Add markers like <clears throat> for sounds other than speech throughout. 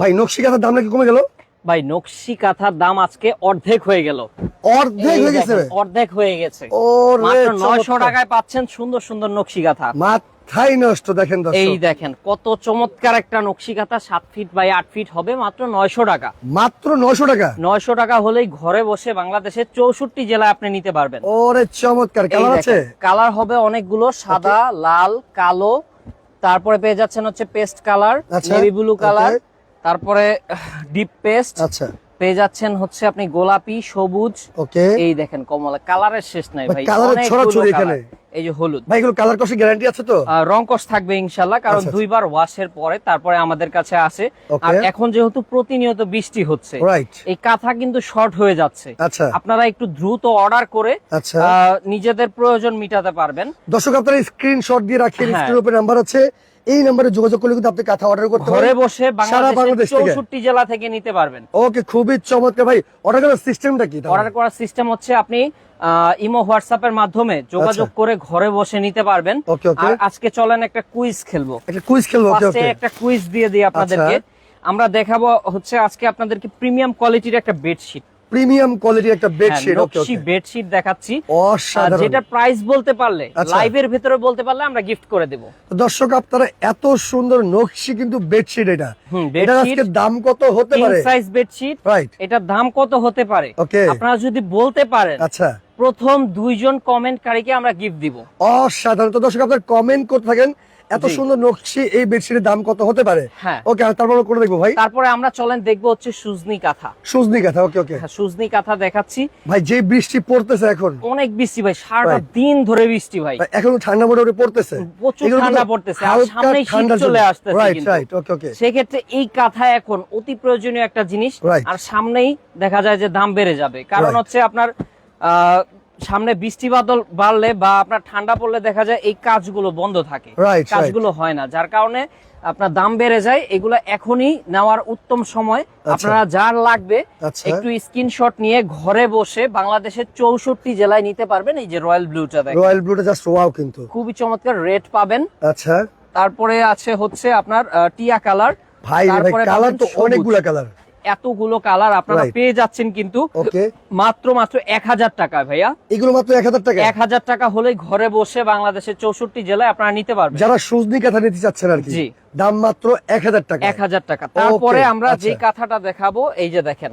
ভাই নকশি কাঁথার দাম নাকি কমে গেল? ভাই নকশি কাঁথার দাম আজকে অর্ধেক হয়ে গেল। অর্ধেক হয়ে গেছে অর্ধেক হয়ে গেছে। ও মাত্র নয়শো টাকায় পাচ্ছেন সুন্দর সুন্দর নকশি কাঁথা। মাথাই নষ্ট দেখেন এই দেখেন কত চমৎকার একটা নকশি কাঁথা সাত ফিট বাই আট ফিট হবে মাত্র নয়শো টাকা। মাত্র নয়শো টাকা? নয়শো টাকা হলেই ঘরে বসে বাংলাদেশের চৌষট্টি জেলায় আপনি নিতে পারবেন। ওরে চমৎকার। কালার আছে? কালার হবে অনেকগুলো সাদা লাল কালো তারপরে পেয়ে যাচ্ছেন হচ্ছে paste colour navy blue colour. তারপরে ডিপ পেস্ট আচ্ছা। পেয়ে যাচ্ছেন হচ্ছে আপনি গোলাপি সবুজ। ওকে এই দেখেন কমলা কালারের শেষ নাই ভাই, কালারের ছড়াছড়ি এখানে। এই যে হলুদ। ভাই এগুলো কালার কষে গ্যারান্টি আছে তো? রং থাকবে কারণ আচ্ছা, আচ্ছা। দুইবার ওয়াশের পরে তারপরে আমাদের কাছে আসে। আর এখন যেহেতু প্রতিনিয়ত বৃষ্টি হচ্ছে এই কাঁথা কিন্তু শর্ট হয়ে যাচ্ছে। আচ্ছা। আপনারা একটু দ্রুত অর্ডার করে নিজেদের প্রয়োজন মিটাতে পারবেন। দর্শক আপনারা স্ক্রিনশট দিয়ে রাখেন হ্যাঁ। উপরে নাম্বার আছে। এই নম্বরে যোগাযোগ করলে কিন্তু আপনি কাঁথা অর্ডার করতে ঘরে বসে সারা বাংলাদেশ চৌষট্টি জেলা থেকে নিতে পারবেন। ওকে খুবই চমৎকার। ভাই অর্ডার করার সিস্টেমটা কি অর্ডার করার সিস্টেম হচ্ছে আপনি ইমো হোয়াটসঅ্যাপের মাধ্যমে যোগাযোগ আচ্ছা। করে ঘরে বসে নিতে পারবেন. আর আজকে চলেন একটা কুইজ খেলব। একটা কুইজ খেলব একটা কুইজ দিয়ে দিই আপনাদেরকে। আমরা দেখাবো হচ্ছে আজকে আপনাদেরকে প্রিমিয়াম কোয়ালিটির একটা বেডশিট প্রিমিয়াম কোয়ালিটির একটা বেডশিট ওকে বেডশিট দেখাচ্ছি। অসাধারণ। যেটা প্রাইস বলতে পারলে আচ্ছা। লাইভের ভিতরে বলতে পারলে আমরা গিফট করে দেব। দর্শক আপনারা এত সুন্দর নকশি কিন্তু বেডশিট এটা। এটা আজকে দাম কত হতে পারে? সাইজ বেডশিট রাইট এটার দাম কত হতে পারে? আপনারা যদি বলতে পারেন আচ্ছা। প্রথম দুইজন কমেন্টকারীকে আমরা গিফট দিব। অসাধারণ। তো দর্শক আপনারা কমেন্ট করতে থাকেন? এত সুন্দর নকশি এই বেডশিটের দাম কত হতে পারে? হ্যাঁ। ওকে তারপর করে দেখব ভাই। তারপরে আমরা চলেন দেখব হচ্ছে সুজনি কাঁথা। সুজনি কথা ওকে ওকে। হ্যাঁ, সুজনি কাঁথা দেখাচ্ছি। ভাই যে বৃষ্টি পড়তেছে এখন। অনেক বৃষ্টি ভাই সারাটা দিন ধরে বৃষ্টি ভাই। এখন ঠান্ডা মোটামুটি পড়তেছে। প্রচুর ঠান্ডা পড়তেছে আর সামনেই শীত চলে। আসতেছে রাইট রাইট ওকে ওকে সেক্ষেত্রে এই কাঁথা এখন অতি প্রয়োজনীয় একটা জিনিস। আর সামনেই দেখা যায় যে দাম বেড়ে যাবে। কারণ হচ্ছে আপনার আহ, সামনে বৃষ্টি বাদল বাড়লে বা আপনার ঠান্ডা পড়লে দেখা যায় এই কাজগুলো বন্ধ থাকে। কাজগুলো হয় না যার কারণে আপনার দাম বেড়ে যায়। এগুলো এখনই নেওয়ার উত্তম সময়। আপনারা যার লাগবে আচ্ছা। একটু স্ক্রিনশট নিয়ে ঘরে বসে বাংলাদেশের চৌষট্টি জেলায় নিতে পারবেন এই যে রয়্যাল ব্লুটা রয়্যাল ব্লুটা জাস্ট ওয়াও কিন্তু। খুবই চমৎকার রেড পাবেন। আচ্ছা। তারপরে আছে হচ্ছে আপনার টিয়া কালার ভাই কালার তো। অনেকগুলা কালার এতগুলো কালার আপনারা পেয়ে যাচ্ছেন কিন্তু মাত্র মাত্র এক হাজার টাকা ভাইয়া। এগুলো মাত্র এক হাজার টাকা এক হাজার টাকা হলে ঘরে বসে বাংলাদেশের চৌষট্টি জেলায় আপনারা নিতে পারবেন। যারা সুজনি কাঁথা নিতে চাচ্ছেন আর কি জি। দাম মাত্র এক হাজার টাকা এক হাজার টাকা। তারপরে আমরা যে কথাটা কাঁথাটা দেখাবো এই যে দেখেন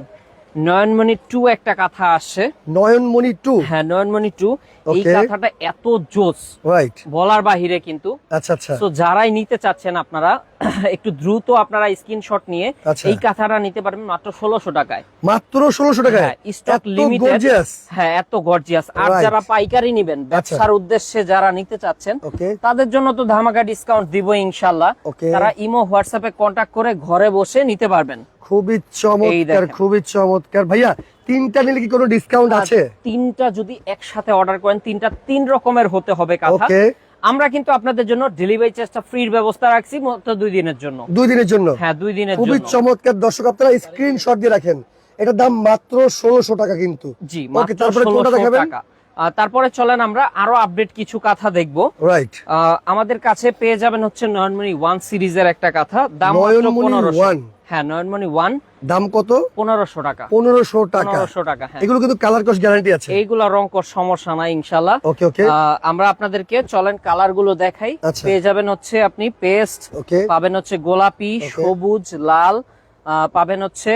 নয়নমণি টু একটা কথা আসছে। নয়নমণি টু? হ্যাঁ নয়নমণি টু। এই. কাঁথাটা এত জোস। রাইট বলার বাহিরে কিন্তু। আচ্ছা আচ্ছা। তো যারাই নিতে চাচ্ছেন আপনারা <clears throat> একটু দ্রুত আপনারা স্ক্রিনশট নিয়ে আচ্ছা। এই কাঁথাটা নিতে পারবেন মাত্র ষোলোশো টাকায়। মাত্র ষোলোশো টাকায়? হ্যাঁ, stock এত limited। হ্যাঁ এত গর্জিয়াস আর যারা পাইকারি নিবেন ব্যবসার উদ্দেশ্যে যারা নিতে চাচ্ছেন তাদের জন্য তো ধামাকা ডিসকাউন্ট দিব ইনশাল্লাহ তারা ইমো হোয়াটসঅ্যাপে কন্টাক্ট করে ঘরে বসে নিতে পারবেন। খুবই চমৎকার খুবই চমৎকার। ভাইয়া তিনটা নিলে কি কোনো ডিসকাউন্ট আছে? তিনটা যদি একসাথে অর্ডার করেন তিনটা তিন রকমের হতে হবে কাঁথা। আমরা কিন্তু আপনাদের জন্য ডেলিভারি চার্জটা ফ্রির ব্যবস্থা রাখছি মাত্র দুই দিনের জন্য। দুই দিনের জন্য? হ্যাঁ দুই দিনের খুবই চমৎকার। দর্শক আপনারা স্ক্রিনশট দিয়ে রাখেন। এটার দাম মাত্র ষোলোশো টাকা কিন্তু। জি ওকে তারপরে কোনটা 1600 দেখাবেন? তারপরে চলেন আমরা আরও আপডেট কিছু কথা দেখব। রাইট আমাদের কাছে পেয়ে যাবেন হচ্ছে নয়নমণি ওয়ান সিরিজের একটা কথা। দাম মাত্র পনেরোশো? হ্যাঁ নয়নমণি ওয়ান দাম কত? পনেরোশো টাকা। পনেরোশো টাকা। পনেরোশো টাকা হ্যাঁ। এগুলো কিন্তু কালার কস গ্যারান্টি আছে। এইগুলা রং কর সমস্যা নাই ইনশাল্লাহ ওকে ওকে আহ, আমরা আপনাদেরকে চলেন কালারগুলো দেখাই। আচ্ছা। পেয়ে যাবেন হচ্ছে আপনি পেস্ট পাবেন হচ্ছে গোলাপি সবুজ লাল আহ, পাবেন হচ্ছে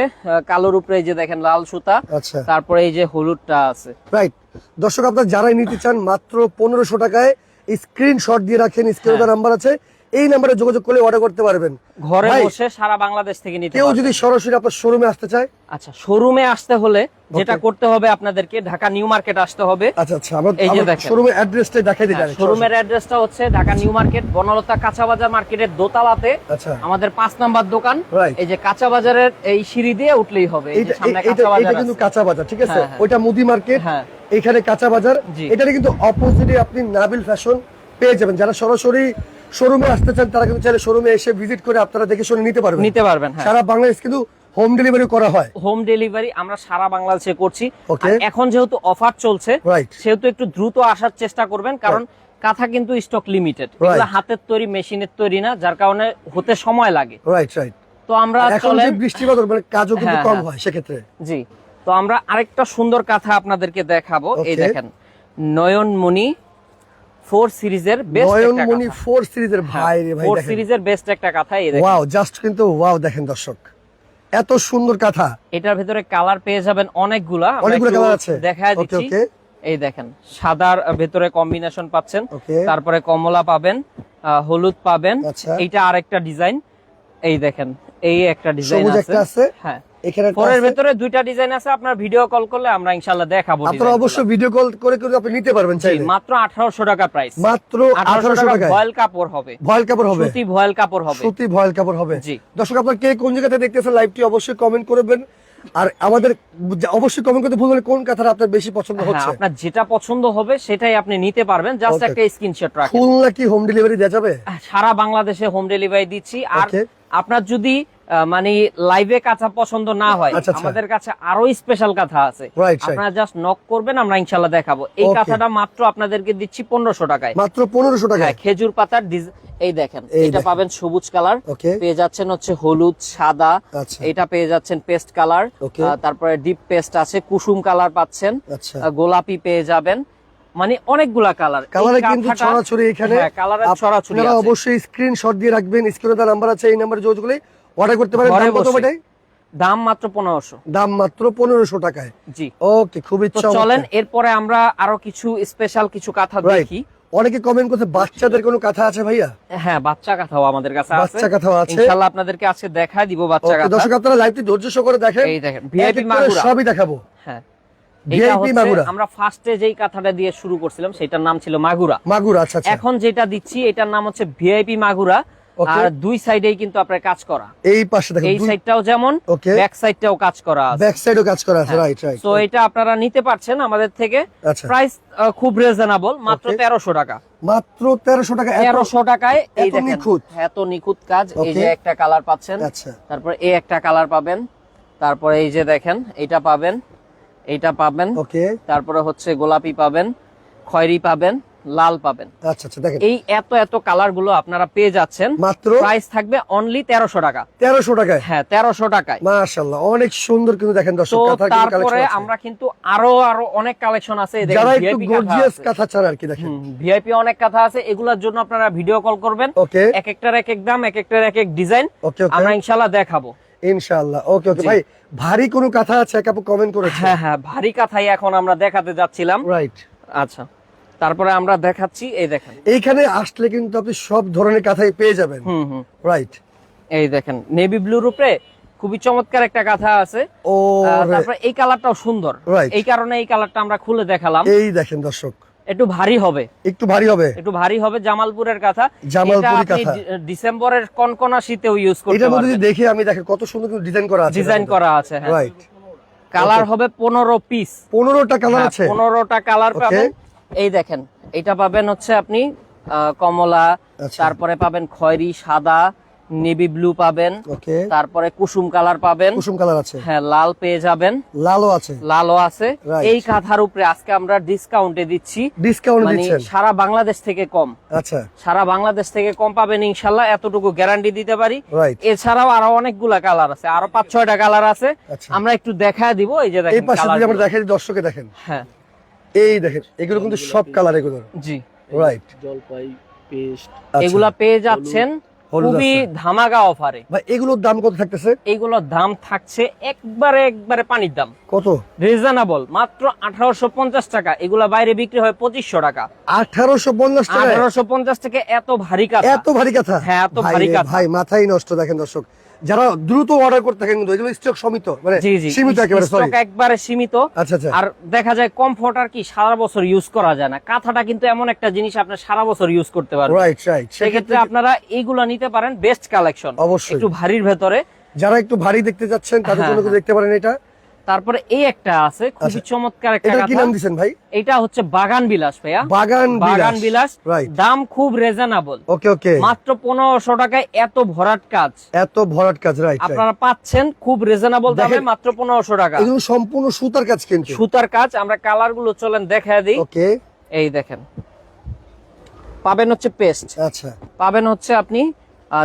কালোর উপরে এই যে দেখেন লাল সুতা। আচ্ছা। তারপরে এই যে হলুদটা আছে। রাইট দর্শক আপনারা যারাই নিতে চান মাত্র পনেরোশো টাকায় স্ক্রিনশট দিয়ে রাখেন স্ক্রিনে হ্যাঁ। নাম্বার আছে। এই নাম্বারে যোগাযোগ করলে অর্ডার করতে পারবেন। ঘরে বসে সারা বাংলাদেশ থেকে নিতে কেউ যদি সরাসরি আপনার শোরুমে আসতে চায়। আচ্ছা শোরুমে আসতে হলে যেটা করতে হবে আপনাদেরকে ঢাকা নিউ মার্কেট আসতে হবে। আচ্ছা আচ্ছা আমরা এই যে দেখেন। শোরুমের অ্যাড্রেসটাই দেখাই দিই শোরুমের অ্যাড্রেসটা হচ্ছে ঢাকা নিউ মার্কেট বনলতা কাঁচা বাজার মার্কেটের দোতলাতে। আচ্ছা। আমাদের পাঁচ নাম্বার দোকান। এই যে কাঁচা বাজারের এই সিঁড়ি দিয়ে উঠলেই হবে এই যে সামনে কাঁচা এটা কিন্তু কাঁচা বাজার ঠিক আছে? হ্যাঁ, হ্যাঁ। ওইটা মুদি মার্কেট হ্যাঁ। এখানে কাঁচা বাজার। এটারে কিন্তু অপোজিটে আপনি নাবিল ফ্যাশন পেয়ে যাবেন। যারা সরাসরি শোরুমে আসতে চান তারা কিন্তু চাইলে শোরুমে এসে ভিজিট করে আপনারা দেখে শুনে নিতে পারবেন। নিতে পারবেন হ্যাঁ। সারা বাংলাদেশ কিন্তু হোম ডেলিভারি করা হয়। হোম ডেলিভারি আমরা সারা বাংলাদেশে করছি। এখন যেহেতু অফার চলছে সেহেতু একটু দ্রুত আসার চেষ্টা করবেন কারণ কাঁথা কিন্তু স্টক লিমিটেড এগুলো হাতের তৈরি মেশিনের তৈরি না যার কারণে হতে সময় লাগে। রাইট রাইট তো আমরা এখন যে বৃষ্টিপাত মানে কাজও কিন্তু হ্যাঁ, কম হ্যাঁ। হয় সেক্ষেত্রে। জি। তো আমরা আরেকটা সুন্দর কাঁথা আপনাদেরকে দেখাবো। এই দেখেন নয়নমণি ফোর সিরিজের বেস্ট নয়নমণি ফোর সিরিজের ভাই রে ভাই ফোর সিরিজের বেস্ট একটা কাঁথা এই দেখেন। ওয়াও জাস্ট কিন্তু ওয়াও দেখেন দর্শক। এত সুন্দর কথা। এটার ভিতরে কালার পেয়ে যাবেন অনেকগুলা। একটু আছে? Okay, দিচ্ছি. এই দেখেন সাদার ভেতরে কম্বিনেশন পাচ্ছেন। তারপরে কমলা পাবেন হলুদ পাবেন। আচ্ছা। এইটা আরেকটা ডিজাইন এই দেখেন এই একটা ডিজাইন আছে। হ্যাঁ। এখানে একটা ফোরের আছে। দুইটা ডিজাইন আছে আপনার ভিডিও কল করলে আমরা ইনশাআল্লাহ দেখাবো আপনারা অবশ্যই ভিডিও কল করে করে আপনি নিতে পারবেন চাইলে। মাত্র 1800 টাকা প্রাইস মাত্র 1800 টাকা ভয়েল কাপড় হবে। ভয়েল কাপড় হবে। সুতি ভয়েল কাপড় হবে। সুতি ভয়েল কাপড় হবে। জি। দর্শক আপনার কে কোন জায়গাতে দেখতেছেন লাইভটি অবশ্যই কমেন্ট করবেন আর আমাদের অবশ্যই কমেন্ট করতে ভুলবেন কোন কথাটা আপনার বেশি পছন্দ হ্যাঁ, হচ্ছে। আপনার যেটা পছন্দ হবে সেটাই আপনি নিতে পারবেন। জাস্ট একটা স্ক্রিনশট রাখেন। খুলনা কি হোম ডেলিভারি দেওয়া যাবে? সারা বাংলাদেশে হোম ডেলিভারি দিচ্ছি। আর আপনার যদি মানে লাইভে কাঁথা পছন্দ না হয়। আচ্ছা, আচ্ছা। আমাদের কাছে আরও স্পেশাল কাঁথা আছে. আপনারা জাস্ট নক করবেন আমরা ইনশাল্লাহ দেখাবো। এই. কাঁথাটা মাত্র আপনাদেরকে দিচ্ছি পনেরোশো টাকায়। মাত্র পনেরোশো হ্যাঁ টাকায় খেজুর পাতার এই দেখেন এটা পাবেন সবুজ কালার। পেয়ে যাচ্ছেন হচ্ছে হলুদ সাদা। আচ্ছা। এটা পেয়ে যাচ্ছেন পেস্ট কালার। তারপরে ডিপ পেস্ট আছে কুসুম কালার পাচ্ছেন। আচ্ছা। গোলাপি পেয়ে যাবেন। মানে অনেকগুলা কালার। কালারে কিন্তু ছড়াছড়ি এখানে। কালারের ছড়াছড়ি অবশ্যই স্ক্রিনশট দিয়ে রাখবেন। স্ক্রিনে নাম্বার আছে এই নাম্বারে যোগাযোগ করলে অর্ডার করতে পারেন? দাম কত। ভাই দাম মাত্র পনেরোশো। দাম মাত্র পনেরোশো টাকায়। জি। ওকে খুবই তো চমৎকার। চলেন এরপরে আমরা আরও কিছু স্পেশাল কিছু কাঁথা দেখি। অনেকে কমেন্ট করছে বাচ্চাদের কোনো কথা আছে ভাইয়া? হ্যাঁ বাচ্চা কাঁথাও আমাদের কাছে আছে। বাচ্চা কাঁথাও আছে। ইনশাআল্লাহ আপনাদেরকে আজকে দেখায় দিব বাচ্চা কাঁথা। দর্শক আপনারা লাইভটি ধৈর্য সহকারে দেখেন। এই দেখেন, এক মাগুরা। সবই দেখাবো। হ্যাঁ। ভিআইপি মাগুরা। আমরা ফার্স্টে যেই কাঁথাটা দিয়ে শুরু করছিলাম সেটার নাম ছিল মাগুরা। মাগুর আচ্ছা আচ্ছা। এখন যেটা দিচ্ছি এটার নাম হচ্ছে ভিআইপি মাগুরা. আর দুই সাইডেই কিন্তু আপনার কাজ করা। এই পাশে দেখেন এই সাইডটাও যেমন Okay. ব্যাক সাইডটাও কাজ করা আছে। ব্যাক সাইডও কাজ করা আছে রাইট রাইট তো এটা আপনারা নিতে পারছেন আমাদের থেকে। আচ্ছা। প্রাইস খুব রিজনেবল মাত্র Okay. তেরোশো টাকা। মাত্র তেরোশো টাকা এত- তেরোশো টাকায় এই এত দেখেন নিখুঁত? এত নিখুঁত কাজ এই যে একটা কালার পাচ্ছেন। আচ্ছা। তারপর এই একটা কালার পাবেন। তারপরে এই যে দেখেন এটা পাবেন এটা পাবেন। ওকে তারপরে হচ্ছে গোলাপি পাবেন খয়েরি পাবেন। লাল পাবেন। আচ্ছা আচ্ছা দেখেন। এই এত এত কালারগুলো আপনারা পেয়ে যাচ্ছেন। মাত্র? প্রাইস থাকবে অনলি তেরোশো টাকা। তেরোশো টাকায়? হ্যাঁ তেরোশো টাকায়। মাশাল্লাহ অনেক সুন্দর কিন্তু দেখেন দর্শক তারপরে আমরা কিন্তু আরও আরও অনেক কালেকশন আছে। এই দেখেন, যারা একটু VIP কাঁথা গর্জিয়াস কাঁথা চান আর কি দেখেন। ভিআইপি অনেক কথা আছে এগুলোর জন্য আপনারা ভিডিও কল করবেন। ওকে। এক একটার এক এক দাম এক একটার এক এক ডিজাইন ওকে ওকে। আমরা ইনশাল্লাহ দেখাবো। ইনশাআল্লাহ ওকে ওকে। ভাই ভারী কোনো কথা আছে? এক আপু কমেন্ট করেছে। হ্যাঁ হ্যাঁ ভারী কাঁথাই এখন আমরা দেখাতে যাচ্ছিলাম। রাইট আচ্ছা। তারপরে আমরা দেখাচ্ছি এই দেখেন। এইখানে আসলে কিন্তু আপনি সব ধরনের কাঁথাই পেয়ে যাবেন। হুম হুম। রাইট এই দেখেন নেভি ব্লুর উপরে খুবই চমৎকার একটা কাঁথা আছে। ও তারপরে এই কালারটাও সুন্দর। এই কারণে এই কালারটা আমরা খুলে দেখালাম। এই দেখেন দর্শক। একটু ভারী হবে। একটু ভারী হবে। একটু ভারী হবে জামালপুরের কাঁথা। জামালপুরি এটা কাঁথা। ডিসেম্বরের কনকনা শীতেও ইউজ করতে এটার মধ্যে যদি পারবেন। দেখি আমি দেখেন কত সুন্দর কিন্তু ডিজাইন করা আছে ডিজাইন করা আছে হ্যাঁ। রাইট কালার হবে পনেরো পিস পনেরোটা কালার আছে। পনেরোটা কালার পাবেন। এই দেখেন এটা পাবেন হচ্ছে আপনি কমলা আচ্ছা। তারপরে পাবেন খয়েরি সাদা নেভি ব্লু পাবেন তারপরে কুসুম কালার পাবেন। কুসুম কালার আছে। হ্যাঁ লাল পেয়ে যাবেন। লালও আছে। লালও আছে। এই কাঁথার উপরে আজকে আমরা ডিসকাউন্টে দিচ্ছি। ডিসকাউন্ট মানে দিচ্ছেন। সারা বাংলাদেশ থেকে কম। আচ্ছা। সারা বাংলাদেশ থেকে কম পাবেন ইনশাল্লাহ এতটুকু গ্যারান্টি দিতে পারি। এছাড়াও আরও অনেকগুলা কালার আছে আরও পাঁচ ছয়টা কালার আছে। আচ্ছা। আমরা একটু দেখায় দিব এই যে এই দেখেন পাশে যদি আমরা দেখাই দর্শকে দেখেন। হ্যাঁ। এই দেখেন এগুলো কিন্তু সব কালার এগুলো। জি। রাইট জলপাই পেস্ট। এগুলা পেয়ে যাচ্ছেন খুবই। ধামাকা অফারে। ভাই এগুলোর দাম কত থাকতেছে? এইগুলোর দাম থাকছে একবারে একবারে পানির দাম। কত? রিজনেবল মাত্র আঠারোশো পঞ্চাশ টাকা। এগুলা বাইরে বিক্রি হয় পঁচিশশো টাকা। আঠারোশো পঞ্চাশ টাকা আঠারোশো পঞ্চাশ থেকে এত ভারী কাজ এত ভারী কথা? হ্যাঁ, এত ভারী কাঁথা। ভাই মাথায় নষ্ট দেখেন দর্শক। যারা দ্রুত অর্ডার করতে থাকেন কিন্তু এগুলো স্টক সীমিত মানে জি জি সীমিত একেবারে সরি স্টক একবারে সীমিত। আচ্ছা আচ্ছা। আর দেখা যায় কমফর্ট আর কি সারা বছর ইউজ করা যায় না। কাঁথাটা কিন্তু এমন একটা জিনিস আপনি সারা বছর ইউজ করতে পারবেন। রাইট রাইট সেক্ষেত্রে আপনারা এইগুলা নিতে পারেন বেস্ট কালেকশন অবশ্যই। একটু ভারীর ভেতরে। যারা একটু ভারী দেখতে যাচ্ছেন তাদের হ্যাঁ, জন্য কিন্তু দেখতে পারেন এটা। তারপরে এই একটা আছে খুবই আচ্ছা। চমৎকার একটা কি নাম দিছেন ভাই? এটা হচ্ছে বাগান বিলাস ভাইয়া। বাগান বাগান বিলাস দাম খুব রিজনেবল ওকে ওকে মাত্র পনেরোশো টাকায় এত ভরাট কাজ। এত ভরাট কাজ রাইট আপনারা পাচ্ছেন খুব রিজনেবল দামে মাত্র পনেরোশো টাকা। এগুলো সম্পূর্ণ সুতার কাজ কিন্তু। সুতার কাজ আমরা কালারগুলো চলেন দেখায় দিই। ওকে এই দেখেন। পাবেন হচ্ছে পেস্ট। আচ্ছা। পাবেন হচ্ছে আপনি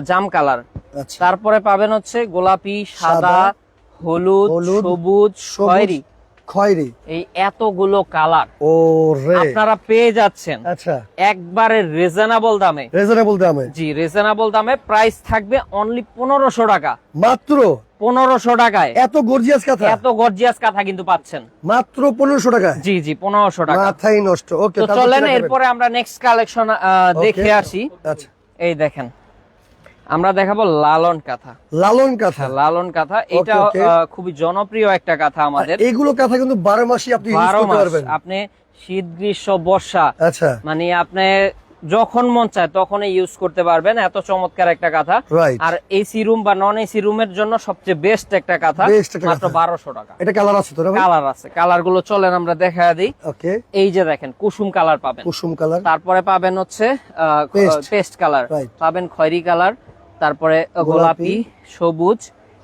জাম কালার। আচ্ছা। তারপরে পাবেন হচ্ছে গোলাপি সাদা, হলুদ সবুজ খয়েরি। খয়েরি। এই এতগুলো কালার। ও রে। আপনারা পেয়ে যাচ্ছেন। আচ্ছা। একবারে রিজনেবল দামে। রিজনেবল দামে। জি রিজনেবল দামে। প্রাইস থাকবে অনলি পনেরোশো টাকা। মাত্র? পনেরোশো টাকায়। এত গর্জিয়াস কথা? এত গর্জিয়াস কাঁথা কিন্তু পাচ্ছেন। মাত্র পনেরোশো টাকা জি জি পনেরোশো টাকা। মাথাই নষ্ট। ওকে তো চলেন এরপরে আমরা নেক্সট কালেকশন দেখে আসি। আচ্ছা। এই দেখেন। আমরা দেখাবো লালন কাঁথা। লালন কাঁথা। হ্যাঁ, লালন কাঁথা। এটা খুবই জনপ্রিয় একটা কাঁথা আমাদের। এইগুলো কাঁথা কিন্তু বারো মাসই আপনি বারো মাস। আপনি শীত গ্রীষ্ম বর্ষা আচ্ছা। মানে আপনি যখন মন চায় তখনই ইউজ করতে পারবেন। এত চমৎকার একটা কাঁথা। আর এসি রুম বা নন এসি রুমের জন্য সবচেয়ে বেস্ট একটা কাঁথা মাত্র বারোশো টাকা। এটা কালার আছে তো কালার আছে। কালারগুলো চলেন আমরা দেখা দিই। ওকে। এই যে দেখেন কুসুম কালার পাবেন। কুসুম কালার তারপরে পাবেন হচ্ছে. পেস্ট কালার পাবেন খয়েরি কালার তারপরে গোলাপি, সবুজ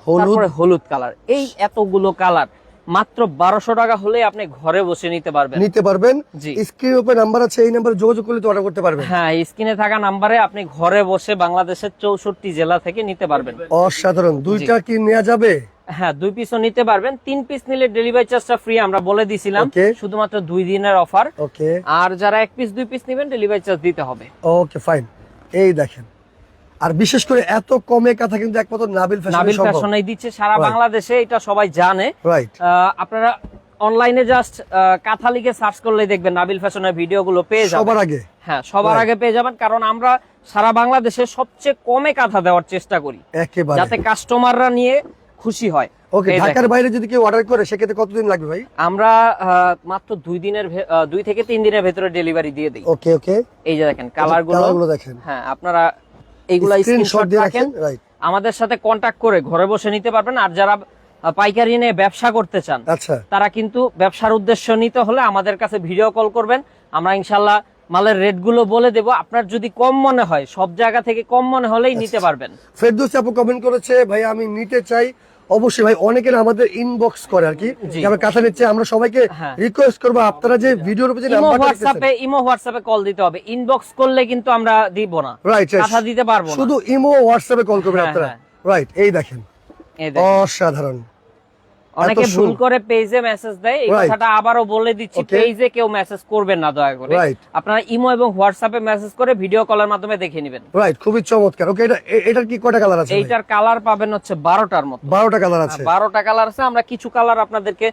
হলুদ। তারপরে হলুদ কালার। এই এতগুলো কালার মাত্র বারোশো টাকা হলে আপনি ঘরে বসে নিতে পারবেন। নিতে পারবেন। জি। স্ক্রিন উপরে নাম্বার আছে এই নাম্বারে যোগাযোগ করলে তো অর্ডার করতে পারবেন। হ্যাঁ স্ক্রিনে থাকা নাম্বারে আপনি ঘরে বসে বাংলাদেশের চৌষট্টি জেলা থেকে নিতে পারবেন। অসাধারণ। দুইটা কি নেওয়া যাবে? হ্যাঁ দুই পিসও নিতে পারবেন। তিন পিস নিলে ডেলিভারি চার্জটা ফ্রি আমরা বলে দিছিলাম. শুধুমাত্র দুই দিনের অফার ওকে। আর যারা এক পিস দুই পিস নেবেন ডেলিভারি চার্জ দিতে হবে। ওকে ফাইন এই দেখেন আর বিশেষ করে এত কমে কথা কিন্তু একমাত্র নাবিল নাবিল ফ্যাশন দিচ্ছে। সারা বাংলাদেশে এটা সবাই জানে। রাইট আপনারা অনলাইনে জাস্ট কাঁথা লিখে সার্চ করলেই দেখবেন নাবিল ফ্যাশনের ভিডিওগুলো পেয়ে যাবেন। সবার আগে। হ্যাঁ সবার আগে পেয়ে যাবেন। কারণ আমরা সারা বাংলাদেশে সবচেয়ে কমে কাঁথা দেওয়ার চেষ্টা করি। একেবারে। যাতে কাস্টমাররা নিয়ে খুশি হয়। ওকে ঢাকার বাইরে যদি কেউ অর্ডার করে সেক্ষেত্রে কতদিন লাগবে ভাই? আমরা মাত্র দুই দিনের দুই থেকে তিন দিনের ভেতরে ডেলিভারি দিয়ে দিই। ওকে ওকে এই যে দেখেন কালারগুলো দেখেন। হ্যাঁ আপনারা এইগুলা স্ক্রিনশট রাখেন আমাদের সাথে কন্টাক্ট করে ঘরে বসে নিতে পারবেন। আর যারা পাইকারি নিয়ে ব্যবসা করতে চান আচ্ছা। তারা কিন্তু ব্যবসার উদ্দেশ্য নিতে হলে আমাদের কাছে ভিডিও কল করবেন। আমরা ইনশাল্লাহ মালের রেটগুলো বলে দেবো। আপনার যদি কম মনে হয় সব জায়গা থেকে কম মনে হলেই নিতে আচ্ছা। পারবেন। ফেরদুস আপু কমেন্ট করেছে ভাই আমি নিতে চাই অবশ্যই ভাই অনেকে আমাদের ইনবক্স করে আর কি। কথা আমরা কাঁথা নিচ্ছে আমরা সবাইকে হ্যাঁ। রিকোয়েস্ট করব। আপনারা যে ভিডিওর উপর যে হোয়াটসঅ্যাপে ইমো হোয়াটসঅ্যাপে কল দিতে হবে। ইনবক্স করলে কিন্তু আমরা দিব না। রাইট কথা দিতে পারব শুধু ইমো হোয়াটসঅ্যাপে কল করবেন হ্যাঁ, আপনারা। হ্যাঁ। রাইট এই দেখেন। অসাধারণ। অনেকে ভুল করে পেজে মেসেজ দেয় এই কথাটা আবারও বলে দিচ্ছি পেজে কেউ মেসেজ করবেন না দয়া করে. আপনারা ইমো এবং হোয়াটসঅ্যাপে মেসেজ করে ভিডিও কলের মাধ্যমে দেখে নেবেন। রাইট খুবই চমৎকার। ওকে এটা এটার কি কয়টা কালার আছে এইটার কালার পাবেন হচ্ছে বারোটার মতো। বারোটা কালার আছে। বারোটা কালার আছে। আমরা কিছু কালার আপনাদেরকে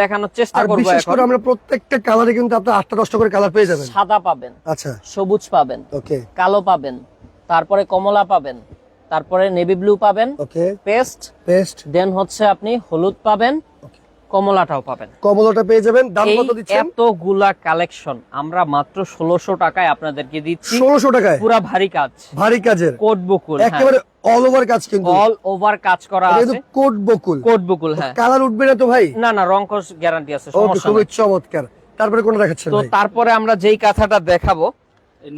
দেখানোর চেষ্টা করব বিশেষ করে আমরা প্রত্যেকটা কালারে কিন্তু আপনার আটটা দশটা করে কালার পেয়ে যাবেন। সাদা পাবেন আচ্ছা। সবুজ পাবেন ওকে কালো পাবেন তারপরে কমলা পাবেন তারপরে নেভি ব্লু পাবেন ওকে। পেস্ট পেস্ট দেন হচ্ছে আপনি হলুদ পাবেন কমলাটাও পাবেন। কমলাটা পেয়ে যাবেন দাম কত দিচ্ছেন? এতগুলা কালেকশন আমরা মাত্র ষোলোশো টাকায় আপনাদেরকে দিচ্ছি। ষোলোশো টাকায়? পুরা ভারী কাজ। ভারী কাজের? কোট বকুল একেবারে অল ওভার কাজ কিন্তু। অল ওভার কাজ করা আছে। কোট বকুল। কোট বকুল হ্যাঁ। কালার উঠবে না তো ভাই? না না রংকশ গ্যারান্টি আছে সমস্যা খুবই চমৎকার। তারপরে কোনটা দেখাচ্ছেন তো তারপরে আমরা যেই কাঁথাটা দেখাবো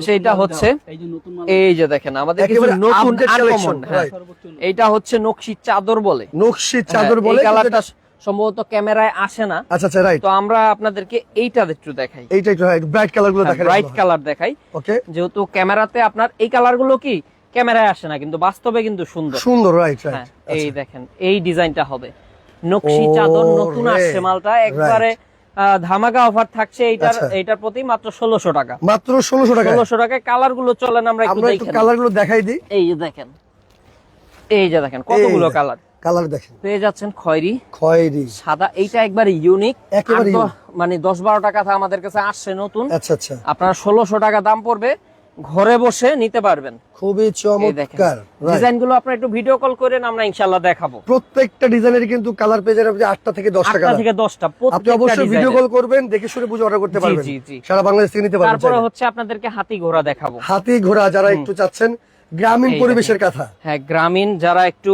সেইটা হচ্ছে এই যে নতুন মাল এই যে দেখেন আমাদের কিছু নতুন collection, আনকমন হ্যাঁ। এইটা হচ্ছে নকশি চাদর বলে। নকশি চাদর হ্যাঁ, বলে কালারটা সম্ভবত ক্যামেরায় আসে না। আচ্ছা আচ্ছা রাইট তো আমরা আপনাদেরকে এইটা একটু দেখাই। এইটা একটু ব্রাইট কালারগুলো দেখেন ব্রাইট কালার দেখাই। ওকে যেহেতু ক্যামেরাতে আপনার এই কালারগুলো কি ক্যামেরায় আসে না কিন্তু বাস্তবে কিন্তু সুন্দর। সুন্দর রাইট হ্যাঁ রাইট এই দেখেন এই ডিজাইনটা হবে। নকশি চাদর নতুন আসছে মালটা একবারে ধামাকা অফার থাকছে এইটার এটার এইটার প্রতি মাত্র ষোলোশো টাকা। মাত্র ষোলোশো টাকা ষোলোশো টাকায় কালারগুলো চলেন আমরা একটু আমরা দেখেন কালারগুলো দেখাই দিই। এই যে দেখেন। এই যে দেখেন কতগুলো কালার কালার দেখেন। পেয়ে যাচ্ছেন খয়েরি। খয়েরি। সাদা এইটা একবার ইউনিক একেবারে মানে দশ বারো টাকা আমাদের কাছে আসছে নতুন। আচ্ছা আচ্ছা। আপনার ষোলোশো টাকা দাম পড়বে। ঘরে বসে নিতে পারবেন। খুবই চমৎকার। ডিজাইনগুলো আপনার একটু ভিডিও কল করেন আমরা ইনশাল্লাহ দেখাবো। প্রত্যেকটা ডিজাইনের কিন্তু কালার পেয়ে যাবেন আপনি আটটা থেকে দশটা আটটা কালার থেকে দশটা আপনি অবশ্যই ভিডিও কল করবেন দেখে শুনে বুঝে অর্ডার করতে পারবেন। সারা বাংলাদেশ থেকে নিতে পারবেন তারপরে হচ্ছে আপনাদেরকে হাতি ঘোড়া দেখাবো। হাতি ঘোড়া যারা একটু চাচ্ছেন গ্রামীণ পরিবেশের কথা। হ্যাঁ গ্রামীণ যারা একটু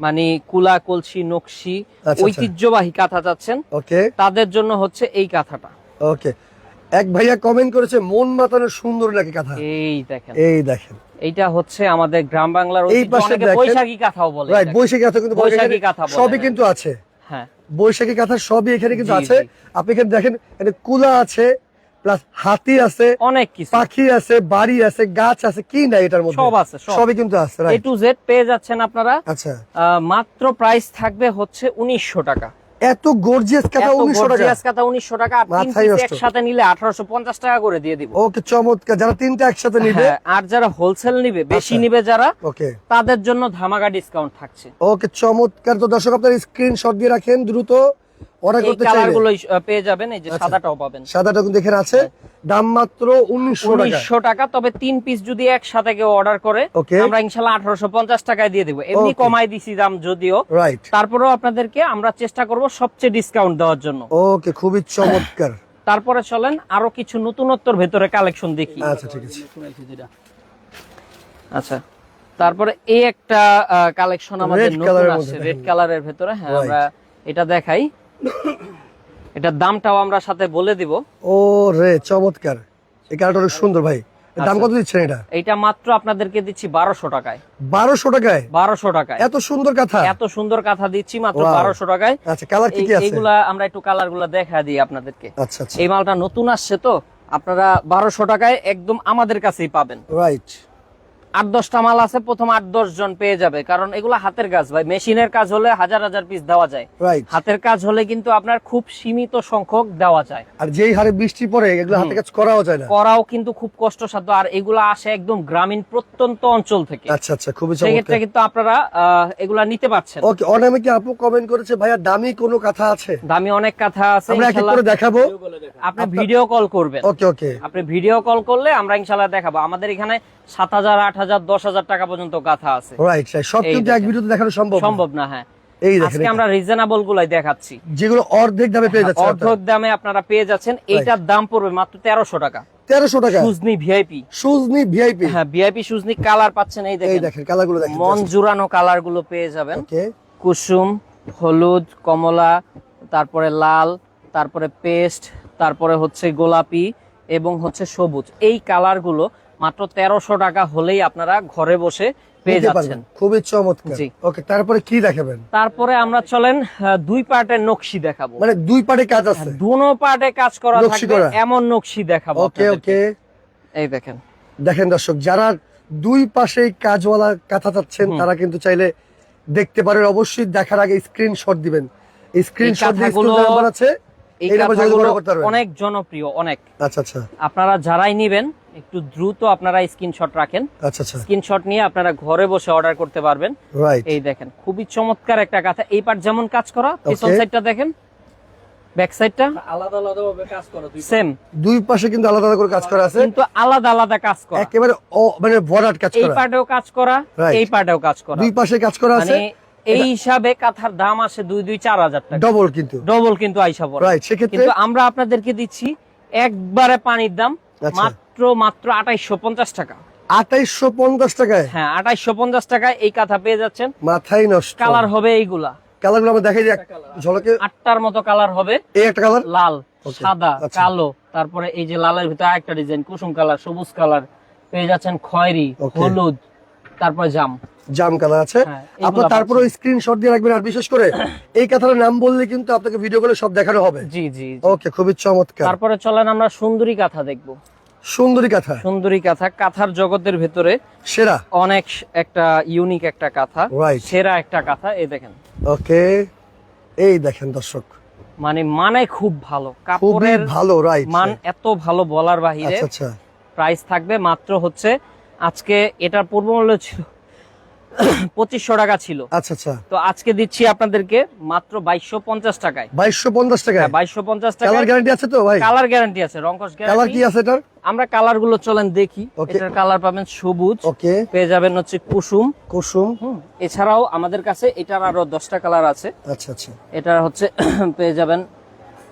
মানে কুলা কলসি নকশি আচ্ছা। ঐতিহ্যবাহী কাঁথা চাচ্ছেন ওকে তাদের জন্য হচ্ছে এই কাঁথাটা। ওকে এক ভাইয়া কমেন্ট করেছে মন মাতানো সুন্দর নাকি কথা? এই দেখেন। এই দেখেন। এইটা হচ্ছে আমাদের গ্রাম বাংলার এই পাশে বৈশাখী কাঁথাও বলে রাইট বৈশাখী কথা কিন্তু বৈশাখী কাঁথা সবই কিন্তু আছে। হ্যাঁ। বৈশাখী কথা সবই এখানে কিন্তু আছে। আপনি এখানে দেখেন এখানে কুলা আছে প্লাস হাতি আছে অনেক কিছু। পাখি আছে বাড়ি আছে গাছ আছে কি নাই এটার মধ্যে? সব আছে, সবই কিন্তু আছে এ টু জেড পেয়ে যাচ্ছেন আপনারা। আচ্ছা। মাত্র প্রাইস থাকবে হচ্ছে উনিশশো টাকা। এত গর্জিয়াস কাঁথা 1900 টাকা। গর্জিয়াস কাঁথা উনিশশো টাকা। আর একসাথে নিলে আঠারোশো পঞ্চাশ টাকা করে দিয়ে দিব। ওকে চমৎকার। যারা তিনটা একসাথে নিবে? হ্যাঁ, আর যারা হোলসেল নিবে বেশি নেবে নিবে যারা ওকে। তাদের জন্য ধামাকা ডিসকাউন্ট থাকছে। ওকে চমৎকার। তো দর্শক আপনারা স্ক্রিনশট দিয়ে রাখেন দ্রুত। অর্ডার করতে চাইলে। গুলো পেয়ে যাবেন এই যে আচ্ছা। সাদাটাও পাবেন। সাদাটা কিন্তু এখানে আছে। দাম মাত্র উনিশশো টাকা। উনিশশো টাকা তবে তিন পিস যদি একসাথে কেউ অর্ডার করে আমরা আঠারোশো পঞ্চাশ টাকায় দিয়ে দেবো। এমনি. কমাই দিছি দাম যদিও। তারপরেও আপনাদেরকে আমরা চেষ্টা করব সবচেয়ে ডিসকাউন্ট দেওয়ার জন্য। ওকে খুবই চমৎকার। তারপরে চলেন আরও কিছু নতুনত্বর ভেতরে কালেকশন দেখি। আচ্ছা ঠিক আছে। আচ্ছা তারপরে এই একটা কালেকশন আমাদের নতুন মধ্যে। রেড কালারের ভেতরে হ্যাঁ আমরা এটা দেখাই। এটার দামটাও আমরা সাথে বলে দিব। ও রে চমৎকার। এই কালারটা অনেক সুন্দর ভাই। দাম আচ্ছা। কত দিচ্ছেন এটা? এইটা মাত্র আপনাদেরকে দিচ্ছি বারোশো টাকায়। বারোশো টাকায়? বারোশো টাকায়। এত সুন্দর কথা? এত সুন্দর কাঁথা দিচ্ছি মাত্র. বারোশো টাকায়। আচ্ছা কালার কি কি আছে? এইগুলা আমরা একটু কালারগুলা দেখা দিই আপনাদেরকে। আচ্ছা আচ্ছা। এই মালটা নতুন আসছে তো আপনারা বারোশো টাকায় একদম আমাদের কাছেই পাবেন। রাইট আট দশটা মাল আছে প্রথম আট দশ জন পেয়ে যাবে। কারণ এগুলো হাতের কাজ ভাই। মেশিনের কাজ হলে হাজার হাজার পিস দেওয়া যায়। হাতের কাজ হলে কিন্তু আপনার খুব সীমিত সংখ্যক দেওয়া যায়। আর যেই হারে বৃষ্টি পড়ে এগুলো হাতে কাজ করাও যায় না। করাও কিন্তু খুব কষ্টসাধ্য। আর এগুলো আসে একদম গ্রামীণ প্রত্যন্ত অঞ্চল থেকে। আচ্ছা আচ্ছা খুবই সেক্ষেত্রে কিন্তু আপনারা এগুলা নিতে পারছেন। ওকে অনামিকে আপু কমেন্ট করেছে ভাইয়া দামি কোনো কথা আছে? দামি অনেক কথা আছে আমরা এক করে দেখাবো। আপনি ভিডিও কল করবেন। ওকে ওকে। আপনি ভিডিও কল করলে আমরা ইনশাল্লাহ দেখাবো। আমাদের এখানে সাত হাজার আট হাজার দশ হাজার টাকা পর্যন্ত গাথা আছে। রাইট সব কিন্তু এক ভিডিওতে দেখানো সম্ভব সম্ভব না হ্যাঁ। এই আজকে আমরা রিজনেবল গুলাই দেখাচ্ছি। যেগুলো অর্ধেক দামে পেয়ে যাচ্ছে অর্ধেক দামে আপনারা পেয়ে যাচ্ছেন। এইটার দাম পড়বে মাত্র টাকা। টাকা। সুজনি ভিআইপি সুজনি ভিআইপি হ্যাঁ ভিআইপি সুজনি কালার পাচ্ছেন এই এই দেখেন মনগুলো পেয়ে যাবেন। ওকে কুসুম হলুদ কমলা তারপরে লাল তারপরে পেস্ট তারপরে হচ্ছে গোলাপি এবং হচ্ছে সবুজ। এই কালারগুলো মাত্র তেরোশো টাকা হলেই আপনারা ঘরে বসে পেয়ে যাচ্ছেন। খুবই চমৎকার। ওকে তারপরে কি দেখাবেন? তারপরে আমরা চলেন দুই পার্টের নকশি দেখাবো। মানে দুই পাটে কাজ আছে? দুনো পার্টে কাজ করা থাকবে এমন নকশি দেখাবো ওকে ওকে। এই দেখেন। দেখেন দর্শক যারা দুই পাশেই কাজওয়ালা কাঁথা চাচ্ছেন তারা কিন্তু চাইলে দেখতে পারেন। অবশ্যই দেখার আগে স্ক্রিনশট দিবেন। স্ক্রিনশট দিয়ে নাম্বার আছে। অনেক জনপ্রিয় অনেক। আচ্ছা আচ্ছা। আপনারা যারাই নিবেন একটু দ্রুত আপনারা স্ক্রিনশট রাখেন। আচ্ছা আচ্ছা। স্ক্রিনশট নিয়ে আপনারা ঘরে বসে অর্ডার করতে পারবেন। রাইট এই দেখেন খুবই চমৎকার একটা কাঁথা। এই পার্ট যেমন কাজ করা পিছন সাইডটা দেখেন। ব্যাক সাইডটা আলাদা আলাদা ভাবে কাজ করা দুই সেম দুই পাশে কিন্তু আলাদা আলাদা করে কাজ করা আছে। কিন্তু আলাদা আলাদা কাজ করা। একেবারে মানে কাজ এই পার্টেও কাজ করা এই পার্টেও কাজ করা। দুই পাশে কাজ করা আছে। মানে এই হিসাবে কাঁথার দাম আসে দুই দুই চার হাজার টাকা। ডবল কিন্তু। ডবল কিন্তু আইসা পড়ে। রাইট সেক্ষেত্রে কিন্তু আমরা আপনাদেরকে দিচ্ছি একবারে পানির দাম। আচ্ছা। মাত্র মাত্র আঠাইশো পঞ্চাশ টাকা। আঠাইশো পঞ্চাশ টাকায়? হ্যাঁ আঠাইশো পঞ্চাশ টাকায় এই কাঁথা পেয়ে যাচ্ছেন। মাথায় নষ্ট। কালার হবে এইগুলা। কালারগুলো আমরা দেখাই ঝলকে। আটটার মতো কালার হবে। এই একটা কালার? লাল সাদা আচ্ছা। কালো তারপরে এই যে লালের ভিতরে আরেকটা ডিজাইন কুসুম কালার সবুজ কালার পেয়ে যাচ্ছেন খয়েরি হলুদ তারপরে জাম। জাম কালার আছে। আপনার তারপরে স্ক্রিনশট দিয়ে রাখবেন আর বিশেষ করে এই কথার নাম বললে কিন্তু আপনাকে ভিডিও করে সব দেখানো হবে। জি জি জি। ওকে খুবই চমৎকার। তারপরে চলেন আমরা সুন্দরী কাঁথা দেখব। সুন্দরী কথা। সুন্দরী কাঁথা কাঁথার জগতের ভেতরে সেরা। অনেক একটা ইউনিক একটা কাঁথা সেরা একটা কাঁথা এই দেখেন। ওকে এই দেখেন দর্শক। মানে মানে খুব ভালো। কাপড়ের ভালো রাইট মান এত ভালো বলার বাহিরে আচ্ছা আচ্ছা। প্রাইস থাকবে মাত্র হচ্ছে আজকে এটার পূর্ব মূল্য ছিল <coughs> পঁচিশশো টাকা ছিল। আচ্ছা আচ্ছা। তো আজকে দিচ্ছি আপনাদেরকে মাত্র বাইশশো পঞ্চাশ টাকায়। বাইশশো পঞ্চাশ টাকা বাইশশো পঞ্চাশ টাকা কালার গ্যারান্টি আছে তো ভাই? কালার গ্যারান্টি আছে রংকশ কালার গ্যারান্টি কি আছে এটার? আমরা কালারগুলো চলেন দেখি। এটার কালার পাবেন সবুজ। ওকে পেয়ে যাবেন হচ্ছে কুসুম। কুসুম। এছাড়াও আমাদের কাছে এটার আরও দশটা কালার আছে। আচ্ছা আচ্ছা। এটা হচ্ছে <coughs> পেয়ে যাবেন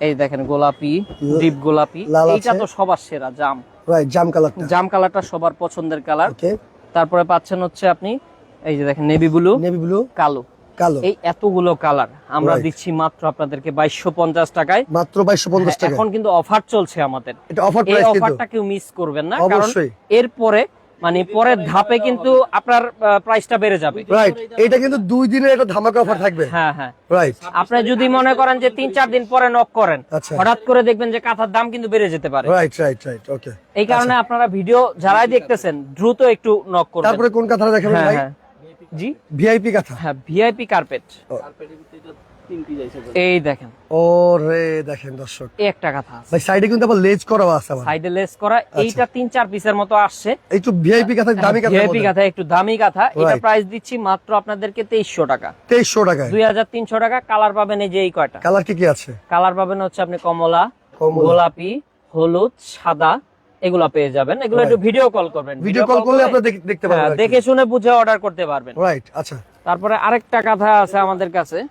এই দেখেন গোলাপি ডিপ গোলাপি। এইটা তো সবার সেরা জাম। জাম কালারটা। জাম কালারটা সবার পছন্দের কালার। ওকে তারপরে পাচ্ছেন হচ্ছে আপনি এই যে দেখেন নেভি ব্লু নেভি ব্লু কালো। কালো। এই এতগুলো কালার আমরা দিচ্ছি মাত্র আপনাদেরকে বাইশশো পঞ্চাশ টাকায়। মাত্র বাইশশো পঞ্চাশ হ্যাঁ, টাকা এখন কিন্তু অফার চলছে আমাদের। এটা অফার প্রাইস কিন্তু। অফারটা কেউ মিস করবেন না কারণ অবশ্যই। এরপরে মানে পরের ধাপে কিন্তু আপনার প্রাইসটা বেড়ে যাবে। রাইট এটা কিন্তু দুই দিনের একটা ধামাকা অফার থাকবে। হ্যাঁ হ্যাঁ। রাইট আপনি যদি মনে করেন যে তিন চার দিন পরে নক করেন আচ্ছা। হঠাৎ করে দেখবেন যে কাঁথার দাম কিন্তু বেড়ে যেতে পারে। রাইট রাইট রাইট ওকে এই কারণে আপনারা ভিডিও যারাই দেখতেছেন দ্রুত একটু নক করবেন। তারপরে কোন কাঁথা দেখাবেন হ্যাঁ ভাই? হ্যাঁ। জি? ভিআইপি কাঁথা? হ্যাঁ ভিআইপি কার্পেট এই দেখেন ও। রে দেখেন। দর্শক। একটা কথা ভাই সাইডে কিন্তু আবার লেজ করা আছে সাইডে লেস করা এইটা তিন চার পিসের মতো আসছে। একটু ভিআইপি কাঁথা দামি কাঁথা ভিআইপি কাঁথা একটু দামি কাঁথা। এটা প্রাইস দিচ্ছি মাত্র আপনাদেরকে তেইশশো টাকা। তেইশশো টাকায়। দুই হাজার তিনশো টাকা কালার পাবেন এই যে এই কয়টা। কালার কি কি আছে? কালার পাবেন হচ্ছে আপনি কমলা। গোলাপি হলুদ সাদা। এগুলা পেয়ে যাবেন। এগুলো একটু ভিডিও কল করবেন। ভিডিও কল করলে আপনারা দেখ- দেখতে হ্যাঁ, পারবেন দেখে শুনে বুঝে অর্ডার করতে পারবেন। রাইট আচ্ছা। তারপরে আরেকটা কথা আছে আমাদের কাছে। <coughs>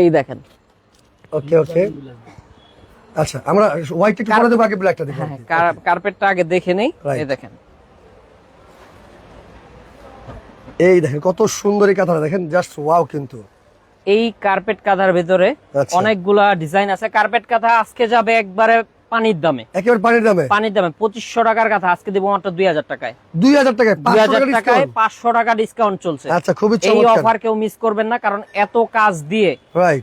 এই দেখেন। ওকে ওকে আচ্ছা আমরা হোয়াইট একটু করে দেবো আগে ব্ল্যাকটা দেখি হ্যাঁ কার্পেটটা আগে দেখে নেই। এই দেখেন। এই দেখেন কত সুন্দর এই কাঁথাটা। দেখেন জাস্ট ওয়াও কিন্তু। এই কার্পেট কাঁথার ভিতরে আচ্ছা। অনেকগুলা ডিজাইন আছে। কার্পেট কাঁথা আজকে যাবে একবারে পানির দামে। একেবারে পানির দামে? পানির দামে। পঁচিশশো টাকার কাঁথা আজকে দেবো মাত্র দুই হাজার টাকায়। দুই হাজার টাকায় দুই হাজার টাকায় পাঁচশো টাকা ডিসকাউন্ট চলছে। আচ্ছা খুবই এই অফার কেউ মিস করবেন না কারণ এত কাজ দিয়ে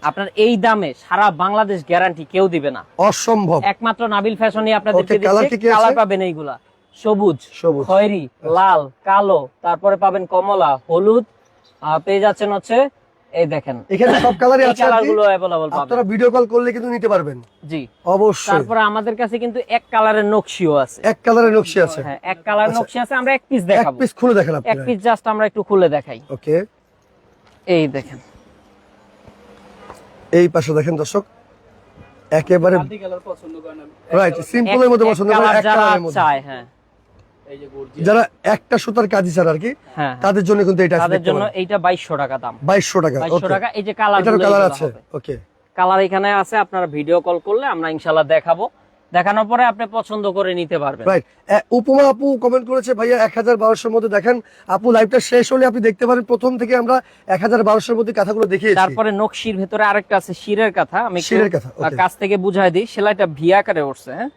আপনার এই দামে সারা বাংলাদেশ গ্যারান্টি কেউ দিবে না। অসম্ভব। একমাত্র নাবিল ফ্যাশনই আপনাদেরকে দিচ্ছে? কালার পাবেন এইগুলা। সবুজ সবুজ। খয়েরি লাল কালো তারপরে পাবেন কমলা হলুদ। পেয়ে যাচ্ছেন হচ্ছে এই দেখেন। এখানে সব কালারই আছে আর কালারগুলো অ্যাভেলেবল পাবেন। আপনারা ভিডিও কল করলে কিন্তু নিতে পারবেন। জি। অবশ্যই। তারপরে আমাদের কাছে কিন্তু এক কালারের নকশিও আছে। এক কালারের নকশি আছে। হ্যাঁ এক কালার আচ্ছা। নকশি আছে আমরা এক পিস এক পিস খুলে দেখেন এক পিস জাস্ট আমরা একটু খুলে দেখাই। ওকে। এই দেখেন। এই পাশে দেখেন দর্শক একেবারে মাল্টি কালার পছন্দ করেন। রাইট সিম্পলের মধ্যে পছন্দ করে এক কালারের মধ্যে। হ্যাঁ। যারা একটা সুতার কাজই ছাড়া আর কি হ্যাঁ তাদের জন্য কিন্তু এটা তাদের জন্য এইটা বাইশশো টাকা দাম। বাইশশো টাকা বাইশশো ওকে টাকা এই যে কালার কালার আছে ওকে কালার এখানে আছে আপনারা ভিডিও কল করলে আমরা ইনশাল্লাহ দেখাবো। দেখানোর পরে আপনি পছন্দ করে নিতে পারবেন। রাইট উপমা আপু কমেন্ট করেছে ভাইয়া এক হাজার বারোশোর মধ্যে দেখেন আপু লাইভটা শেষ হলে আপনি দেখতে পারেন প্রথম থেকে আমরা এক হাজার বারোশোর মধ্যে কথাগুলো দেখিয়েছি। তারপরে নকশির ভেতরে আরেকটা আছে শিরের কথা আমি শিরের কথা কাছ থেকে বুঝাই দিই সেলাইটা ভি আকারে উঠছে হ্যাঁ?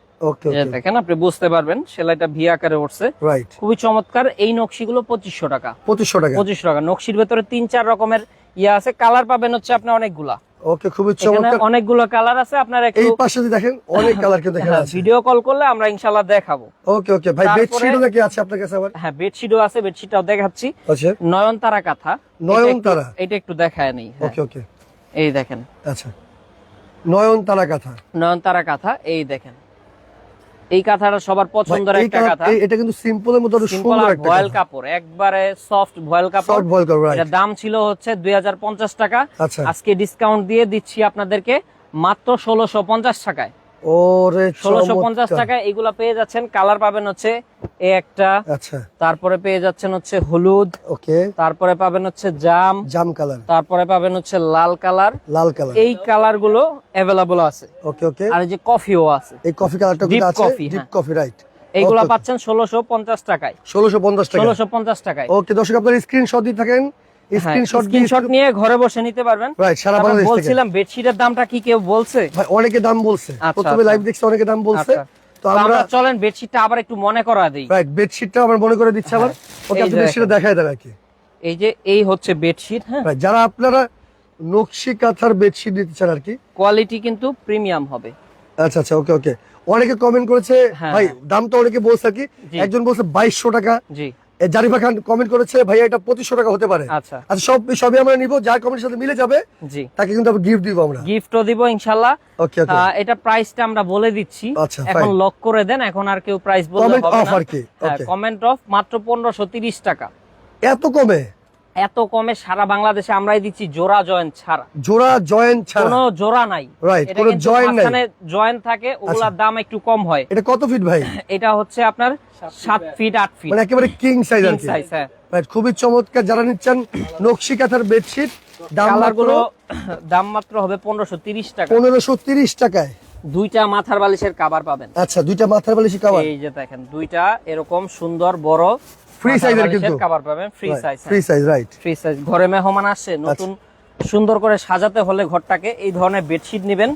দেখেন আপনি বুঝতে পারবেন সেলাইটা ভি আকারে উঠছে। খুবই চমৎকার এই নকশিগুলো পঁচিশশো টাকা। পঁচিশশো টাকা। পঁচিশশো টাকা। নকশির ভেতরে তিন চার রকমের ইয়ে আছে। কালার পাবেন হচ্ছে আপনার অনেকগুলা। ওকে খুবই চমৎকার। অনেকগুলো কালার আছে আপনার এই পাশে দেখেন অনেক <coughs> কালার কিন্তু এখানে আছে। ভিডিও কল করলে আমরা ইনশাল্লাহ দেখাবো। ওকে ওকে ভাই তারপরে- বেডশিটও নাকি আছে আপনার কাছে আবার? হ্যাঁ বেডশিটও আছে বেডশিটটাও দেখাচ্ছি। আচ্ছা। নয়নতারা কাঁথা। নয়নতারা? এটা একটু- এটা একটু দেখায় নেই হ্যাঁ। ওকে ওকে এই দেখেন। আচ্ছা। নয়ন তারা কাঁথা। নয়নতারা কাঁথা এই দেখেন। এই কাঁথাটা সবার পছন্দের একটা কাঁথা এটা কিন্তু সিম্পলের মধ্যে অনেক সিম্পল সুন্দর একটা ভয়েল কাপড় একবারে সফট ভয়েল কাপড়। সফট ভয়েল কাপড় এটা দাম ছিল হচ্ছে 2050 টাকা। আচ্ছা। আজকে ডিসকাউন্ট দিয়ে দিচ্ছি আপনাদেরকে মাত্র ষোলোশো পঞ্চাশ টাকায়। ওরে ষোলোশো পঞ্চাশ টাকায় এগুলা পেয়ে যাচ্ছেন। কালার পাবেন হচ্ছে এই একটা আচ্ছা। তারপরে পেয়ে যাচ্ছেন হচ্ছে হলুদ ওকে। তারপরে পাবেন হচ্ছে জাম জাম কালার। তারপরে পাবেন হচ্ছে লাল কালার। লাল কালার। এই কালারগুলো অ্যাভেলেবল আছে। ওকে ওকে। আর এই যে কফিও আছে। এই কফি কালারটা কিন্তু আছে? ডিপ। কফি রাইট এইগুলা পাচ্ছেন ষোলোশো পঞ্চাশ টাকায়। ষোলোশো পঞ্চাশ টাকা ষোলোশো পঞ্চাশ টাকায়। ওকে দর্শক আপনার স্ক্রিনশট দিয়ে থাকেন। স্ক্রিনশট দিয়ে স্ক্রিনশট নিয়ে ঘরে বসে নিতে পারবেন। রাইট সারা বাংলাদেশ থেকে। বলছিলাম বেডশিটের দামটা কি কেউ বলছে? ভাই অনেকে দাম বলছে। প্রথমে। লাইভ দেখছি অনেকে দাম বলছে। তো তো আমরা আমরা চলেন বেডশিটটা আবার একটু মনে করা দিই। রাইট বেডশিটটা আমার মনে করে দিচ্ছি আবার। ওকে এই আপনি যে বেডশিটটা দেখায় দেন আর কি। এই যে এই হচ্ছে বেডশিট হ্যাঁ। যারা আপনারা নকশি কাঁথার বেডশিট নিতে চান আর কি। কোয়ালিটি কিন্তু প্রিমিয়াম হবে। আচ্ছা আচ্ছা ওকে ওকে। অনেকে কমেন্ট করেছে হ্যাঁ, ভাই হ্যাঁ। দাম তো অনেকে বলছে আর কি। একজন বলছে বাইশশো টাকা। জি। জারিফা খান কমেন্ট করেছে ভাইয়া এটা পঁচিশশো টাকা হতে পারে। আচ্ছা। আচ্ছা সব সবই আমরা নিব যার কমেন্টের সাথে মিলে যাবে জি। তাকে কিন্তু আমরা গিফট দিব আমরা। গিফটও দিব ইনশাল্লাহ। ওকে এটা প্রাইসটা আমরা বলে দিচ্ছি। আচ্ছা, এখন লক করে দেন এখন আর কেউ প্রাইস বলতে কমেন্ট হবে না। আর কি হ্যাঁ কমেন্ট অফ মাত্র পনেরোশো তিরিশ টাকা। এত কমে? এত কমে সারা বাংলাদেশে আমরাই দিচ্ছি জোড়া জয়েন্ট ছাড়া। জোড়া জয়েন্ট ছাড়া? কোনো জোড়া নাই। Right, এটা কোনো join নাই। মাঝখানে জয়েন্ট থাকে ওগুলার দাম একটু কম হয়। এটা কত ফিট ভাই? এটা হচ্ছে আপনার সাত ফিট আট ফিট। মানে একেবারে কিং সাইজ আর কি সাইজ হ্যাঁ। Right, খুবই চমৎকার। যারা নিচ্ছেন নকশি কাঁথার বেডশিট দাম মাত্রগুলো দাম মাত্র হবে পনেরোশো তিরিশ টাকা। পনেরোশো তিরিশ টাকায়। দুইটা মাথার বালিশের কাবার পাবেন। আচ্ছা দুইটা মাথার বালিশের কাবার এই যে দেখেন দুইটা এরকম সুন্দর বড়। Size এর কিন্তু। কাবার পাবেন free size free size right free size ঘরে মেহমান আসছে নতুন সুন্দর করে সাজাতে হলে ঘরটাকে এই ধরনের বেডশিট নেবেন।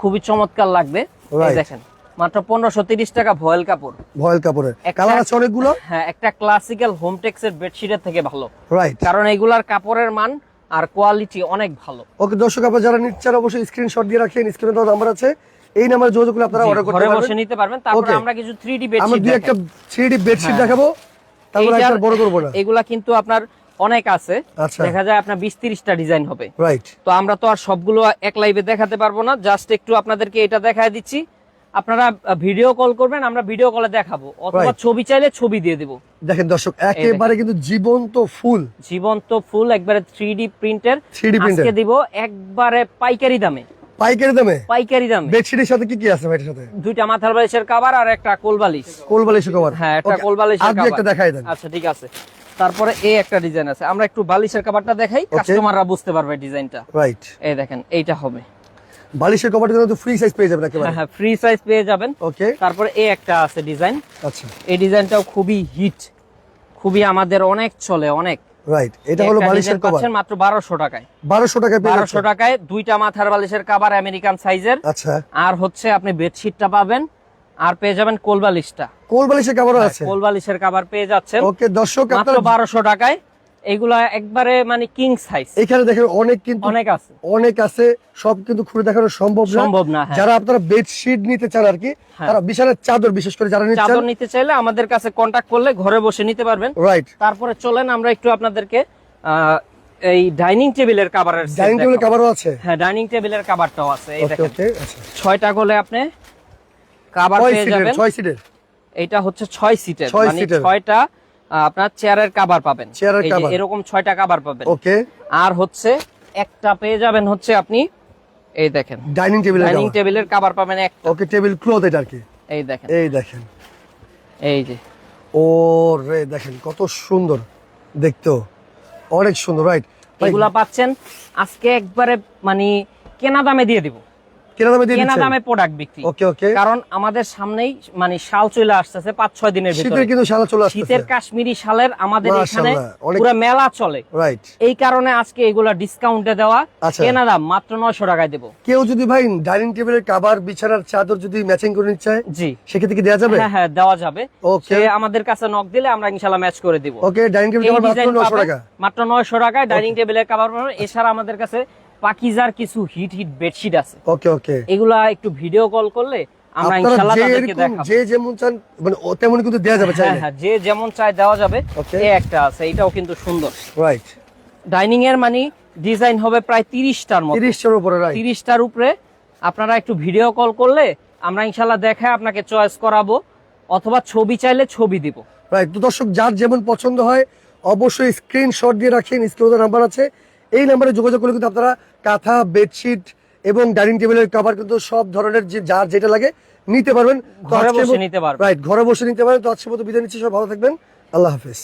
খুবই চমৎকার লাগবে। এই দেখেন মাত্র পনেরোশো তিরিশ টাকা ভয়েল কাপড়। ভয়েল কাপড়ের। কালার আছে অনেকগুলো? হ্যাঁ একটা ক্লাসিক্যাল হোমটেক্সের বেডশিটের থেকে ভালো। রাইট কারণ এগুলার কাপড়ের মান আর কোয়ালিটি অনেক ভালো। ওকে দর্শক আপনারা যারা নিচ্ছেন অবশ্যই স্ক্রিনশট দিয়ে রাখেন স্ক্রিনে তো নাম্বার আছে। এই নাম্বারে যোগাযোগ করে আপনারা অর্ডার করতে ঘরে বসে নিতে পারবেন তারপরে. আমরা কিছু থ্রি ডি আমরা বেডশিট দুই একটা থ্রি ডি বেডশিট হ্যাঁ। দেখাবো। তারপর একটা বড় করব না। এগুলা কিন্তু আপনার অনেক আছে। আচ্ছা। দেখা যায় আপনার বিশ তিরিশটা ডিজাইন হবে। রাইট তো আমরা তো আর সবগুলো এক লাইভে দেখাতে পারব না। জাস্ট একটু আপনাদেরকে এটা দেখায় দিচ্ছি। আপনারা ভিডিও কল করবেন আমরা ভিডিও কলে দেখাবো। অথবা ছবি চাইলে ছবি দিয়ে দিব। দেখেন দর্শক একেবারে কিন্তু জীবন্ত ফুল। জীবন্ত ফুল একবারে থ্রি ডি প্রিন্টের 3D printer। আজকে দিব একবারে পাইকারি দামে। পাইকারি দামে? পাইকারি দামে। বেডশিটের সাথে কি কি আছে ভাইটার সাথে? দুইটা মাথার বালিশের আর একটা কোল বালিশ। কোল কভার হ্যাঁ একটা একটা দেখাই দেন। আচ্ছা ঠিক আছে। তারপরে এই একটা ডিজাইন আছে। আমরা একটু বালিশের কাবারটা দেখাই কাস্টমাররা বুঝতে পারবে ডিজাইনটা রাইট এই দেখেন এইটা হবে। বালিশের কভারটা কিন্তু ফ্রি সাইজ পেয়ে যাবেন একেবারে। হ্যাঁ হ্যাঁ ফ্রি সাইজ পেয়ে যাবেন। ওকে তারপরে এই একটা আছে ডিজাইন আচ্ছা। এই ডিজাইনটাও খুবই হিট খুবই আমাদের অনেক চলে অনেক। রাইট এটা হলো বালিশের কভার মাত্র বারোশো টাকায়। বারোশো টাকায় পেয়ে বারোশো যাচ্ছেন। টাকায় দুইটা মাথার বালিশের কাবার আমেরিকান সাইজের আচ্ছা। আর হচ্ছে আপনি বেডশিটটা পাবেন আর পেয়ে যাবেন কোল বালিশটা। কোল বালিশের কভারও আছে। কোল বালিশের কাবার পেয়ে যাচ্ছেন। ওকে দর্শক মাত্র আপনারা বারোশো টাকায়। এগুলা একবারে মানে কিং সাইজ এখানে দেখেন অনেক কিন্তু অনেক আছে। অনেক আছে সব কিন্তু খুলে দেখানো সম্ভব না। সম্ভব না হ্যাঁ। যারা আপনারা বেডশিট নিতে চান আর কি হ্যাঁ। তারা বিশালের চাদর বিশেষ করে যারা চাদর নিতে চাইলে আমাদের কাছে কন্টাক্ট করলে ঘরে বসে নিতে পারবেন। রাইট তারপরে চলেন আমরা একটু আপনাদেরকে এই ডাইনিং টেবিলের ডাইনিং টেবিলের। কভারও আছে? হ্যাঁ ডাইনিং টেবিলের আছে এই দেখেন। আচ্ছা। ছয়টা করলে আপনি ছয় পেয়ে যাবেন। ছয় সিটের এটা হচ্ছে ছয় সিটের মানে। ছয়টা আপনার চেয়ারের কাবার পাবেন। চেয়ারের কাভার। এরকম ছয়টা কাবার পাবেন। ওকে আর হচ্ছে একটা পেয়ে যাবেন হচ্ছে আপনি এই দেখেন। ডাইনিং টেবিলের ডাইনিং টেবিলের কাবার পাবেন এক ওকে টেবিল ক্লথ এটা আর কি? এই দেখেন। এই দেখেন। এই যে। ও রে দেখেন কত সুন্দর। দেখতো অনেক সুন্দর রাইট এগুলা পাচ্ছেন আজকে একবারে মানে কেনা দামে দিয়ে দিব। কেনা দামে দিয়ে কেনা দামে প্রোডাক্ট বিক্রি। ওকে ওকে। কারণ আমাদের সামনেই মানে শাল চলে আসতেছে পাঁচ ছয় দিনের ভিতরে। শীতের কিন্তু শালা চলে আসছে শীতের কাশ্মীরি শালের আমাদের এখানে পুরো মেলা চলে। রাইট এই কারণে আজকে এগুলা ডিসকাউন্টে দেওয়া আচ্ছা। কেনা দাম মাত্র নয়শো টাকায় দেবো। কেউ যদি ভাই ডাইনিং টেবিলের কাবার বিছানার চাদর যদি ম্যাচিং করে নিতে চায় জি। সেক্ষেত্রে কি দেওয়া যাবে? হ্যাঁ হ্যাঁ দেওয়া যাবে। ওকে আমাদের কাছে নক দিলে আমরা ইনশাল্লাহ ম্যাচ করে দিব। ওকে ডাইনিং টেবিল মাত্র 900 টাকা। মাত্র নয়শো টাকায় ডাইনিং টেবিলের কাভার এছাড়া আমাদের কাছে পাকিজার কিছু হিট হিট বেডশিট আছে। ওকে ওকে এগুলা একটু ভিডিও কল করলে আমরা আপনারা ইনশাল্লাহ তাদেরকে দেখাবো। যে যেমন চান মানে ও তেমন কিন্তু দেওয়া যাবে হ্যাঁ চাইলে। হ্যাঁ যে যেমন চাই দেওয়া যাবে। এই একটা আছে এটাও কিন্তু সুন্দর। রাইট ডাইনিং এর মানে ডিজাইন হবে প্রায় তিরিশটার মতো। 30 টার উপরে রাইট উপরে আপনারা একটু ভিডিও কল করলে আমরা ইনশাল্লাহ দেখায় আপনাকে চয়েস করাবো অথবা ছবি চাইলে ছবি দিব। রাইট তো দর্শক যার যেমন পছন্দ হয় অবশ্যই স্ক্রিনশট দিয়ে রাখেন স্ক্রিনে নাম্বার আছে। এই নাম্বারে যোগাযোগ করলে কিন্তু আপনারা কাঁথা বেডশিট এবং ডাইনিং টেবিলের কভার কিন্তু সব ধরনের যে যার যেটা লাগে নিতে পারবেন। ঘরে বসে নিতে পারবেন। রাইট ঘরে বসে নিতে পারবেন। তো আজকের মতো বিদায় নিচ্ছি সব ভালো থাকবেন। আল্লাহ হাফেজ।